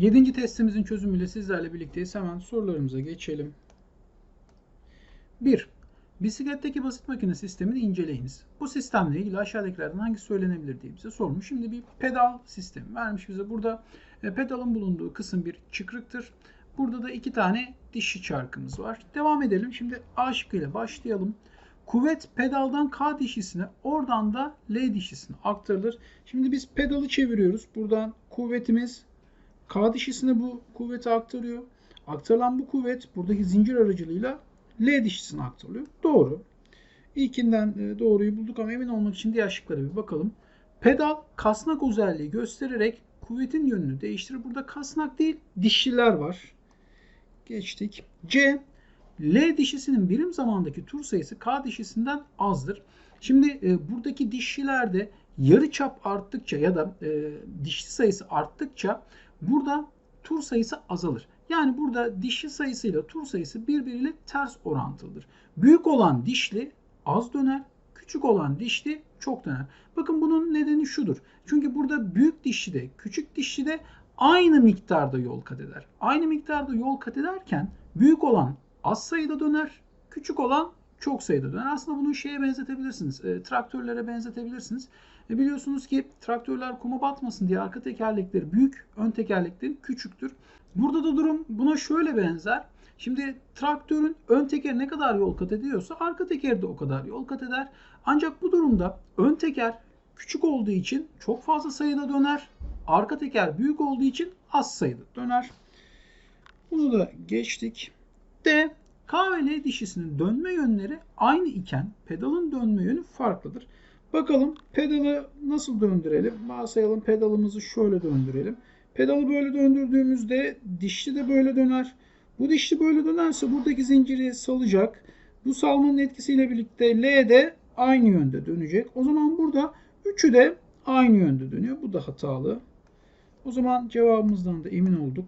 Yedinci testimizin çözümüyle sizlerle birlikteyiz. Hemen sorularımıza geçelim. 1. Bisikletteki basit makine sistemini inceleyiniz. Bu sistemle ilgili aşağıdakilerden hangisi söylenebilir diye bize sormuş. Şimdi bir pedal sistemi vermiş bize. Burada e, pedalın bulunduğu kısım bir çıkrıktır. Burada da iki tane dişi çarkımız var. Devam edelim. Şimdi A şıkkıyla başlayalım. Kuvvet pedaldan K dişisine, oradan da L dişisine aktarılır. Şimdi biz pedalı çeviriyoruz. Buradan kuvvetimiz K dişisine bu kuvveti aktarıyor. Aktarılan bu kuvvet buradaki zincir aracılığıyla L dişisine aktarılıyor. Doğru. İlkinden e, doğruyu bulduk ama emin olmak için diğer şıklara bir bakalım. Pedal kasnak özelliği göstererek kuvvetin yönünü değiştirir. Burada kasnak değil dişliler var. Geçtik. C. L dişisinin birim zamandaki tur sayısı K dişisinden azdır. Şimdi e, buradaki dişlilerde yarı çap arttıkça ya da e, dişli sayısı arttıkça burada tur sayısı azalır. Yani burada dişli sayısıyla tur sayısı birbiriyle ters orantılıdır. Büyük olan dişli az döner, küçük olan dişli çok döner. Bakın bunun nedeni şudur. Çünkü burada büyük dişli de küçük dişli de aynı miktarda yol kat eder. Aynı miktarda yol kat ederken büyük olan az sayıda döner, küçük olan çok sayıda döner. Aslında bunu şeye benzetebilirsiniz. E, traktörlere benzetebilirsiniz. E, biliyorsunuz ki traktörler kuma batmasın diye arka tekerlekleri büyük, ön tekerlekleri küçüktür. Burada da durum buna şöyle benzer. Şimdi traktörün ön teker ne kadar yol kat ediyorsa arka teker de o kadar yol kat eder. Ancak bu durumda ön teker küçük olduğu için çok fazla sayıda döner. Arka teker büyük olduğu için az sayıda döner. Bunu da geçtik. D. K ve L dişisinin dönme yönleri aynı iken pedalın dönme yönü farklıdır. Bakalım pedalı nasıl döndürelim? Varsayalım pedalımızı şöyle döndürelim. Pedalı böyle döndürdüğümüzde dişli de böyle döner. Bu dişli böyle dönerse buradaki zinciri salacak. Bu salmanın etkisiyle birlikte L de aynı yönde dönecek. O zaman burada üçü de aynı yönde dönüyor. Bu da hatalı. O zaman cevabımızdan da emin olduk.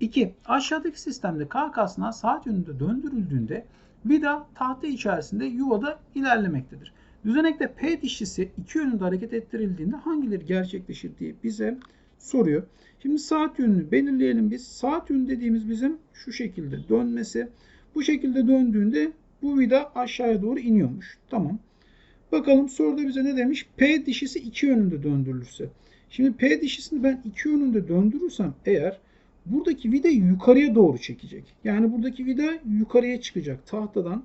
2. Aşağıdaki sistemde K kasnağı saat yönünde döndürüldüğünde vida tahta içerisinde yuvada ilerlemektedir. Düzenekte P dişlisi iki yönünde hareket ettirildiğinde hangileri gerçekleşir diye bize soruyor. Şimdi saat yönünü belirleyelim biz. Saat yönü dediğimiz bizim şu şekilde dönmesi. Bu şekilde döndüğünde bu vida aşağıya doğru iniyormuş. Tamam. Bakalım soruda bize ne demiş? P dişisi iki yönünde döndürülürse. Şimdi P dişisini ben iki yönünde döndürürsem eğer buradaki vida yukarıya doğru çekecek. Yani buradaki vida yukarıya çıkacak tahtadan.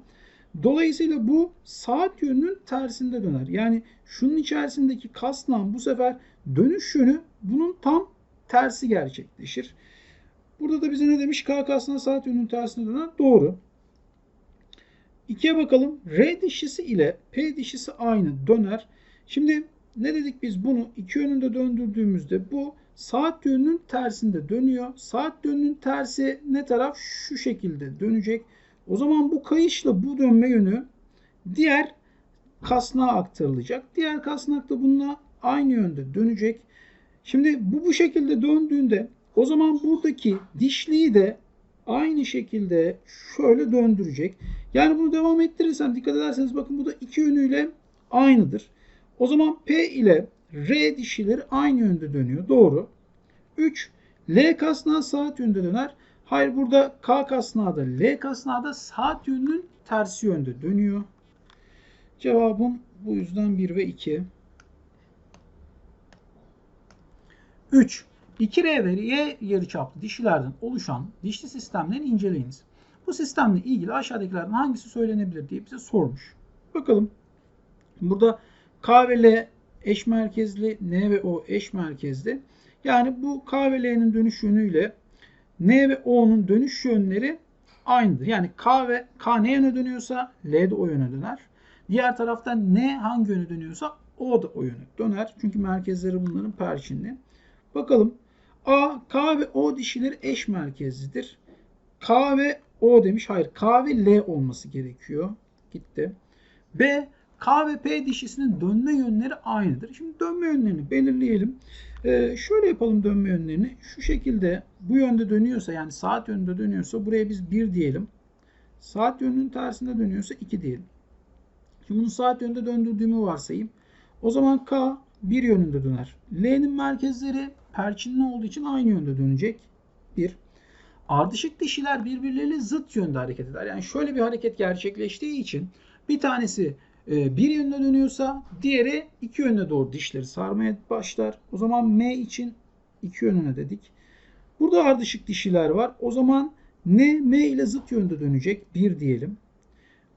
Dolayısıyla bu saat yönünün tersinde döner. Yani şunun içerisindeki kasnağın bu sefer dönüş yönü bunun tam tersi gerçekleşir. Burada da bize ne demiş? K kasnağı saat yönünün tersine döner. Doğru. İkiye bakalım. R dişisi ile P dişisi aynı döner. Şimdi ne dedik biz bunu iki yönünde döndürdüğümüzde bu saat yönünün tersinde dönüyor. Saat yönünün tersi ne taraf? Şu şekilde dönecek. O zaman bu kayışla bu dönme yönü diğer kasnağa aktarılacak. Diğer kasnak da bununla aynı yönde dönecek. Şimdi bu bu şekilde döndüğünde o zaman buradaki dişliyi de aynı şekilde şöyle döndürecek. Yani bunu devam ettirirsen dikkat ederseniz bakın bu da iki yönüyle aynıdır. O zaman P ile R dişileri aynı yönde dönüyor. Doğru. 3. L kasnağı saat yönde döner. Hayır burada K kasnağı da L kasnağı da saat yönünün tersi yönde dönüyor. Cevabım bu yüzden 1 ve 2. 3. 2R ve Y yarıçaplı dişilerden oluşan dişli sistemleri inceleyiniz. Bu sistemle ilgili aşağıdakilerden hangisi söylenebilir diye bize sormuş. Bakalım. Burada K ve L eş merkezli, N ve O eş merkezli. Yani bu K ve L'nin dönüş yönüyle N ve O'nun dönüş yönleri aynıdır. Yani K ve K ne yöne dönüyorsa L de o yöne döner. Diğer taraftan N hangi yöne dönüyorsa O da o yöne döner. Çünkü merkezleri bunların perçinli. Bakalım. A, K ve O dişileri eş merkezlidir. K ve O demiş. Hayır. K ve L olması gerekiyor. Gitti. B, K ve P dişisinin dönme yönleri aynıdır. Şimdi dönme yönlerini belirleyelim. Ee, şöyle yapalım dönme yönlerini. Şu şekilde bu yönde dönüyorsa yani saat yönünde dönüyorsa buraya biz 1 diyelim. Saat yönünün tersinde dönüyorsa 2 diyelim. Şimdi bunu saat yönünde döndürdüğümü varsayayım. O zaman K bir yönünde döner. L'nin merkezleri perçinli olduğu için aynı yönde dönecek. 1. Ardışık dişiler birbirleriyle zıt yönde hareket eder. Yani şöyle bir hareket gerçekleştiği için bir tanesi bir yönde dönüyorsa diğeri iki yönde doğru dişleri sarmaya başlar. O zaman M için iki yönüne dedik. Burada ardışık dişiler var. O zaman N M ile zıt yönde dönecek. 1 diyelim.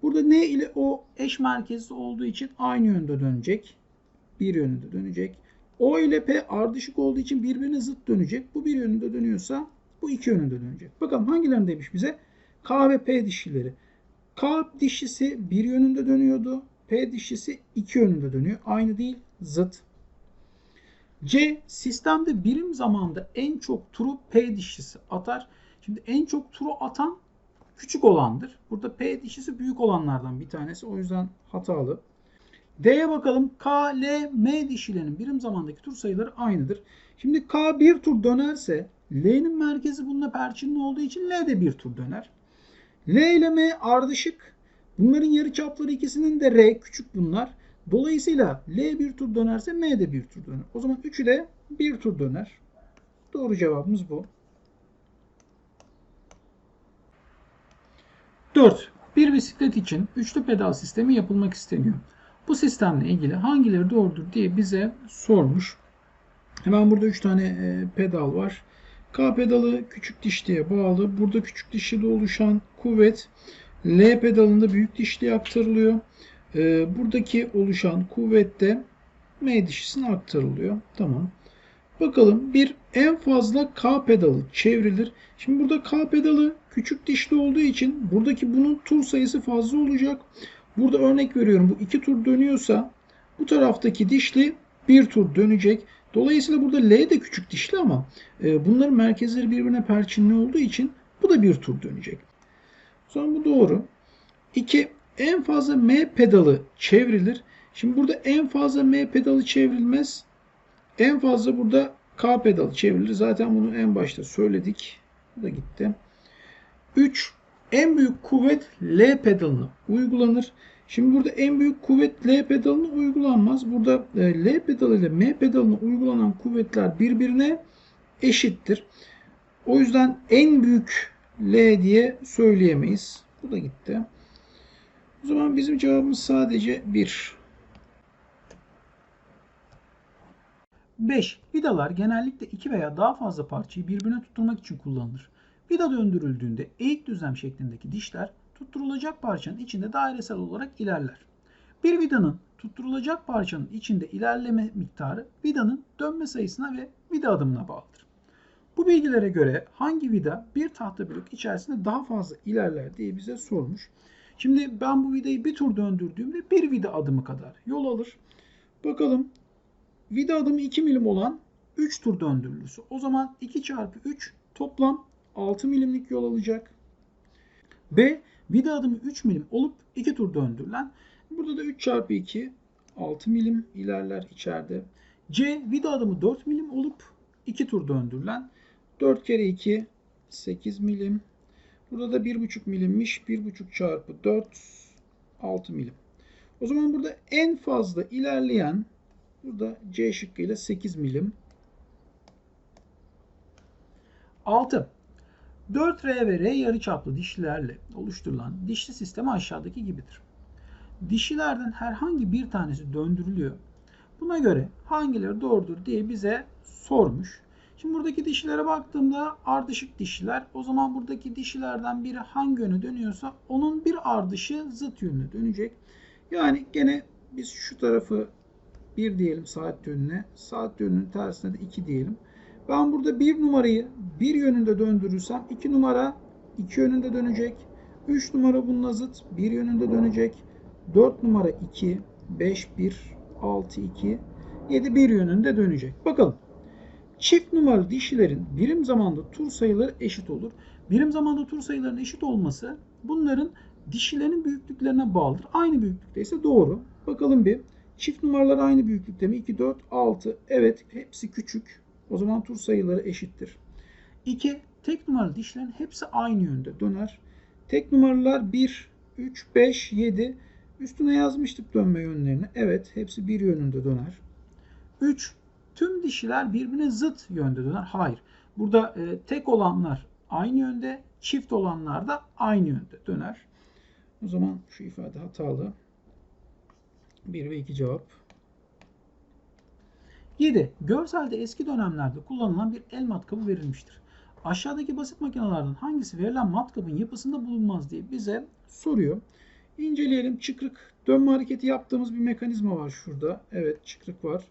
Burada N ile O eş merkezli olduğu için aynı yönde dönecek. Bir yönünde dönecek. O ile P ardışık olduğu için birbirine zıt dönecek. Bu bir yönünde dönüyorsa bu iki yönünde dönecek. Bakalım hangilerindeymiş bize? K ve P dişileri. K dişisi bir yönünde dönüyordu. P dişisi iki yönünde dönüyor. Aynı değil, zıt. C sistemde birim zamanda en çok turu P dişisi atar. Şimdi en çok turu atan küçük olandır. Burada P dişisi büyük olanlardan bir tanesi. O yüzden hatalı. D'ye bakalım. K, L, M dişilerinin birim zamandaki tur sayıları aynıdır. Şimdi K bir tur dönerse L'nin merkezi bununla perçinli olduğu için L de bir tur döner. L ile M ardışık. Bunların yarıçapları ikisinin de R küçük bunlar. Dolayısıyla L bir tur dönerse M de bir tur döner. O zaman üçü de bir tur döner. Doğru cevabımız bu. 4. Bir bisiklet için üçlü pedal sistemi yapılmak isteniyor. Bu sistemle ilgili hangileri doğrudur diye bize sormuş. Hemen burada 3 tane e, pedal var. K pedalı küçük dişliğe bağlı. Burada küçük dişlide oluşan kuvvet L pedalında büyük dişliğe aktarılıyor. E, buradaki oluşan kuvvet de M dişisine aktarılıyor. Tamam. Bakalım bir en fazla K pedalı çevrilir. Şimdi burada K pedalı küçük dişli olduğu için buradaki bunun tur sayısı fazla olacak. Burada örnek veriyorum bu iki tur dönüyorsa bu taraftaki dişli bir tur dönecek. Dolayısıyla burada L de küçük dişli ama e, bunların merkezleri birbirine perçinli olduğu için bu da bir tur dönecek. O zaman bu doğru. 2. En fazla M pedalı çevrilir. Şimdi burada en fazla M pedalı çevrilmez. En fazla burada K pedalı çevrilir. Zaten bunu en başta söyledik. Bu da gitti. 3. En büyük kuvvet L pedalına uygulanır. Şimdi burada en büyük kuvvet L pedalına uygulanmaz. Burada e, L pedalı ile M pedalına uygulanan kuvvetler birbirine eşittir. O yüzden en büyük L diye söyleyemeyiz. Bu da gitti. O zaman bizim cevabımız sadece 1. 5. Vidalar genellikle iki veya daha fazla parçayı birbirine tutturmak için kullanılır. Vida döndürüldüğünde eğik düzlem şeklindeki dişler tutturulacak parçanın içinde dairesel olarak ilerler. Bir vidanın tutturulacak parçanın içinde ilerleme miktarı vidanın dönme sayısına ve vida adımına bağlıdır. Bu bilgilere göre hangi vida bir tahta blok içerisinde daha fazla ilerler diye bize sormuş. Şimdi ben bu vidayı bir tur döndürdüğümde bir vida adımı kadar yol alır. Bakalım vida adımı 2 milim olan 3 tur döndürülürse o zaman 2 çarpı 3 toplam 6 milimlik yol alacak. B vida adımı 3 milim olup 2 tur döndürülen burada da 3 çarpı 2 6 milim ilerler içeride. C vida adımı 4 milim olup 2 tur döndürülen 4 kere 2 8 milim. Burada da 1,5 milimmiş. 1,5 çarpı 4 6 milim. O zaman burada en fazla ilerleyen burada C şıkkıyla 8 milim. 6. 4R ve R yarıçaplı dişlilerle oluşturulan dişli sistemi aşağıdaki gibidir. Dişilerden herhangi bir tanesi döndürülüyor. Buna göre hangileri doğrudur diye bize sormuş. Şimdi buradaki dişilere baktığımda ardışık dişiler. O zaman buradaki dişilerden biri hangi yöne dönüyorsa onun bir ardışı zıt yönüne dönecek. Yani gene biz şu tarafı 1 diyelim saat yönüne. Saat yönünün tersine de 2 diyelim. Ben burada bir numarayı bir yönünde döndürürsem 2 numara 2 yönünde dönecek. 3 numara bununla zıt bir yönünde dönecek. 4 numara 2, 5 1, 6 2, 7 bir yönünde dönecek. Bakalım. Çift numaralı dişilerin birim zamanda tur sayıları eşit olur. Birim zamanda tur sayılarının eşit olması bunların dişilerin büyüklüklerine bağlıdır. Aynı büyüklükte ise doğru. Bakalım bir. Çift numaralar aynı büyüklükte mi? 2, 4, 6. Evet hepsi küçük. O zaman tur sayıları eşittir. 2. Tek numaralı dişlerin hepsi aynı yönde döner. Tek numaralar 1, 3, 5, 7. Üstüne yazmıştık dönme yönlerini. Evet hepsi bir yönünde döner. 3. tüm dişiler birbirine zıt yönde döner. Hayır. Burada e, tek olanlar aynı yönde, çift olanlar da aynı yönde döner. O zaman şu ifade hatalı. 1 ve 2 cevap. 7. Görselde eski dönemlerde kullanılan bir el matkabı verilmiştir. Aşağıdaki basit makinelerden hangisi verilen matkabın yapısında bulunmaz diye bize soruyor. İnceleyelim. Çıkrık dönme hareketi yaptığımız bir mekanizma var şurada. Evet çıkrık var.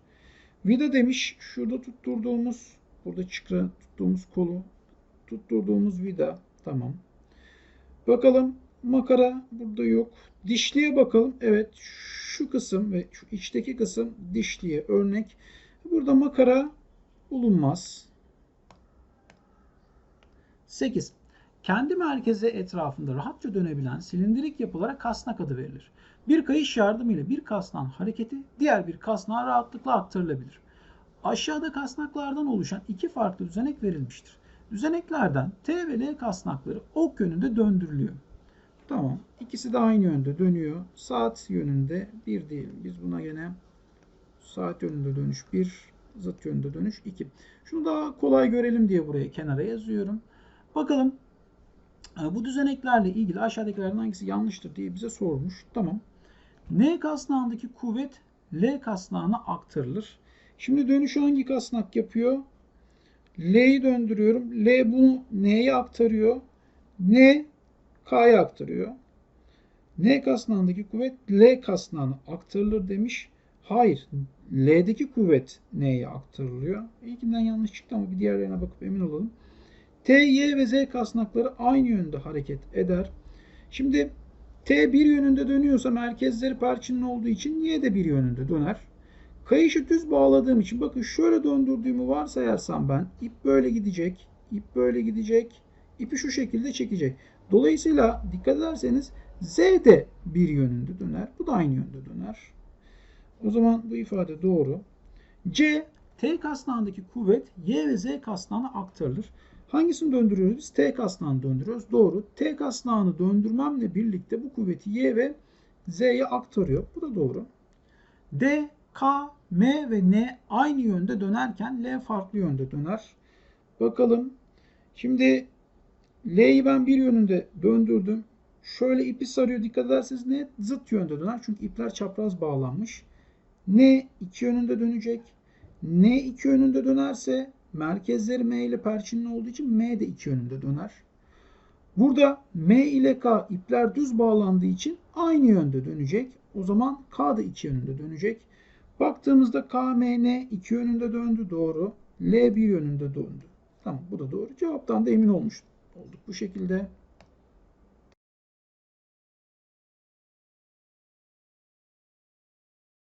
Vida demiş. Şurada tutturduğumuz burada çıkrığı tuttuğumuz kolu tutturduğumuz vida. Tamam. Bakalım makara burada yok. Dişliye bakalım. Evet şu kısım ve şu içteki kısım dişliye örnek. Burada makara bulunmaz. 8. Kendi merkezi etrafında rahatça dönebilen silindirik yapılara kasnak adı verilir. Bir kayış yardımıyla bir kasnağın hareketi diğer bir kasnağa rahatlıkla aktarılabilir. Aşağıda kasnaklardan oluşan iki farklı düzenek verilmiştir. Düzeneklerden T ve L kasnakları ok yönünde döndürülüyor. Tamam. İkisi de aynı yönde dönüyor. Saat yönünde bir değil. Biz buna gene saat yönünde dönüş 1, zıt yönde dönüş 2. Şunu daha kolay görelim diye buraya kenara yazıyorum. Bakalım e, bu düzeneklerle ilgili aşağıdakilerden hangisi yanlıştır diye bize sormuş. Tamam. N kasnağındaki kuvvet L kasnağına aktarılır. Şimdi dönüşü hangi kasnak yapıyor? L'yi döndürüyorum. L bunu N'ye aktarıyor. N K'ya aktarıyor. N kasnağındaki kuvvet L kasnağına aktarılır demiş. Hayır. L'deki kuvvet N'ye aktarılıyor. İlkinden yanlış çıktı ama bir diğerlerine bakıp emin olalım. T, Y ve Z kasnakları aynı yönde hareket eder. Şimdi T bir yönünde dönüyorsa merkezleri perçinli olduğu için Y de bir yönünde döner. Kayışı düz bağladığım için bakın şöyle döndürdüğümü varsayarsam ben ip böyle gidecek, ip böyle gidecek, ipi şu şekilde çekecek. Dolayısıyla dikkat ederseniz Z de bir yönünde döner. Bu da aynı yönde döner. O zaman bu ifade doğru. C, T kasnağındaki kuvvet Y ve Z kasnağına aktarılır. Hangisini döndürüyoruz? Biz T kasnağını döndürüyoruz. Doğru. T kasnağını döndürmemle birlikte bu kuvveti Y ve Z'ye aktarıyor. Bu da doğru. D, K, M ve N aynı yönde dönerken L farklı yönde döner. Bakalım. Şimdi L'yi ben bir yönünde döndürdüm. Şöyle ipi sarıyor. Dikkat ederseniz ne? Zıt yönde döner. Çünkü ipler çapraz bağlanmış. N iki yönünde dönecek. N iki yönünde dönerse merkezleri M ile perçinli olduğu için M de iki yönünde döner. Burada M ile K ipler düz bağlandığı için aynı yönde dönecek. O zaman K da iki yönünde dönecek. Baktığımızda K, M, N iki yönünde döndü. Doğru. L bir yönünde döndü. Tamam bu da doğru. Cevaptan da emin olmuş olduk bu şekilde.